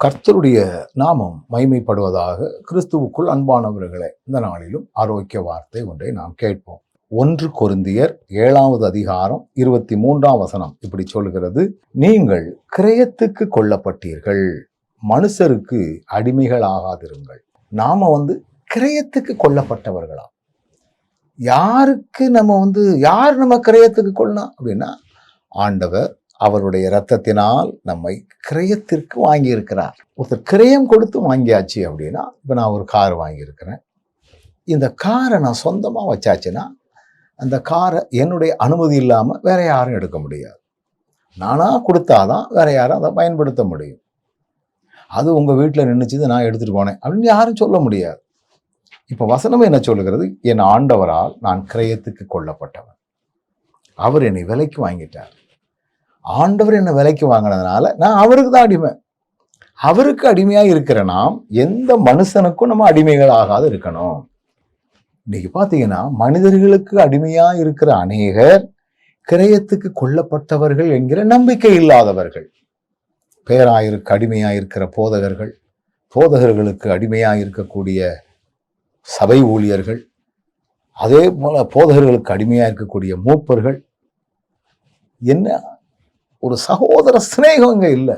கர்த்தருடைய நாமம் மைமைப்படுவதாக கிறிஸ்துவுக்குள் அன்பானவர்களே இந்த நாளிலும் ஆரோக்கிய வார்த்தை ஒன்றை நாம் கேட்போம். ஒன்று கொருந்தியர் ஏழாவது அதிகாரம் இருபத்தி மூன்றாம் வசனம் இப்படி சொல்கிறது நீங்கள் கிரயத்துக்கு கொல்லப்பட்டீர்கள் மனுஷருக்கு அடிமைகள் ஆகாதிருங்கள் நாம வந்து கிரயத்துக்கு கொல்லப்பட்டவர்களா யாருக்கு நம்ம வந்து யார் நம்ம கிரயத்துக்கு கொள்ளலாம் அப்படின்னா ஆண்டவர் அவருடைய இரத்தத்தினால் நம்மை கிரயத்திற்கு வாங்கியிருக்கிறார். ஒருத்தர் கிரயம் கொடுத்து வாங்கியாச்சு அப்படின்னா இப்போ நான் ஒரு கார் வாங்கியிருக்கிறேன். இந்த காரை நான் சொந்தமாக வச்சாச்சுன்னா அந்த காரை என்னுடைய அனுமதி இல்லாமல் வேற யாரும் எடுக்க முடியாது. நானாக கொடுத்தாதான் வேற யாரும் அதை பயன்படுத்த முடியும். அது உங்கள் வீட்டில் நின்றுச்சு நான் எடுத்துகிட்டு போனேன் அப்படின்னு யாரும் சொல்ல முடியாது. இப்போ வசனம் என்ன சொல்லுகிறது? என் ஆண்டவரால் நான் கிரயத்துக்கு கொல்லப்பட்டவன். அவர் என்னை விலைக்கு வாங்கிட்டார். ஆண்டவர் என்னை விலைக்கு வாங்கினதுனால நான் அவருக்கு தான் அடிமை. அவருக்கு அடிமையாக இருக்கிற நாம் எந்த மனுஷனுக்கும் நம்ம அடிமைகள் ஆகாது இருக்கணும். இன்னைக்கு பார்த்தீங்கன்னா மனிதர்களுக்கு அடிமையாக இருக்கிற அநேகர் கிரயத்துக்கு கொல்லப்பட்டவர்கள் என்கிற நம்பிக்கை இல்லாதவர்கள். பேராயிருக்கு அடிமையாக இருக்கிற போதகர்கள் போதகர்களுக்கு அடிமையாக இருக்கக்கூடிய சபை ஊழியர்கள் அதே போல போதகர்களுக்கு அடிமையாக இருக்கக்கூடிய மூப்பர்கள் என்ன ஒரு சகோதர சிநேகம் இல்லை.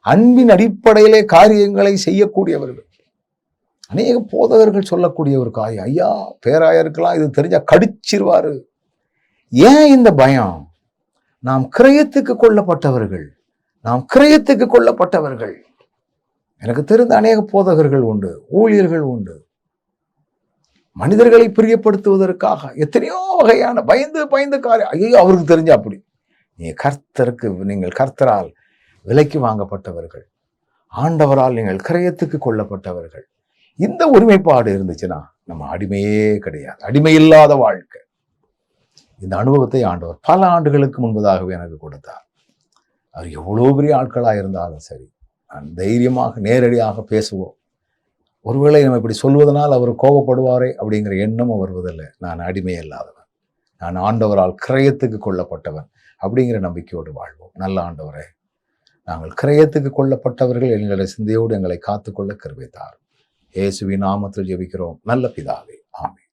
அன்பின் அடிப்படையிலே காரியங்களை செய்யக்கூடியவர்கள். அநேக போதகர்கள் சொல்லக்கூடிய ஒரு காரியம். ஐயா பேராயருக்கெல்லாம் இது தெரிஞ்சா கடிச்சிருவாரு. ஏன் இந்த பயம்? நாம் கிரயத்துக்கு கொல்லப்பட்டவர்கள். நாம் கிரயத்துக்கு கொல்லப்பட்டவர்கள். எனக்கு தெரிந்த அநேக போதகர்கள் உண்டு ஊழியர்கள் உண்டு. மனிதர்களை பிரியப்படுத்துவதற்காக எத்தனையோ வகையான பயந்து பயந்து காரியம். ஐயோ அவருக்கு தெரிஞ்ச அப்படி. நீ கர்த்தருக்கு நீங்கள் கர்த்தரால் விலைக்கு வாங்கப்பட்டவர்கள். ஆண்டவரால் நீங்கள் கிரயத்துக்கு கொல்லப்பட்டவர்கள். இந்த ஒருமைப்பாடு இருந்துச்சுன்னா நம்ம அடிமையே கிடையாது. அடிமை இல்லாத வாழ்க்கை. இந்த அனுபவத்தை ஆண்டவர் பல ஆண்டுகளுக்கு முன்பதாகவே எனக்கு கொடுத்தார். அவர் எவ்வளோ பெரிய ஆட்களாக இருந்தாலும் சரி நான் தைரியமாக நேரடியாக பேசுவோம். ஒருவேளை நம்ம இப்படி சொல்வதனால் அவர் கோபப்படுவாரே அப்படிங்கிற எண்ணமும் வருவதில்லை. நான் அடிமை இல்லாதவன் நான் ஆண்டவரால் கிரயத்துக்கு கொல்லப்பட்டவன் அப்படிங்கிற நம்பிக்கையோடு வாழ்வோம். நல்ல ஆண்டவரே நாங்கள் கிரயத்துக்கு கொல்லப்பட்டவர்கள் எங்களை சிந்தையோடு எங்களை காத்துக்கொள்ள கருவித்தார் இயேசுவின் நாமத்தில் ஜெபிக்கிறோம். நல்ல பிதாவே ஆமே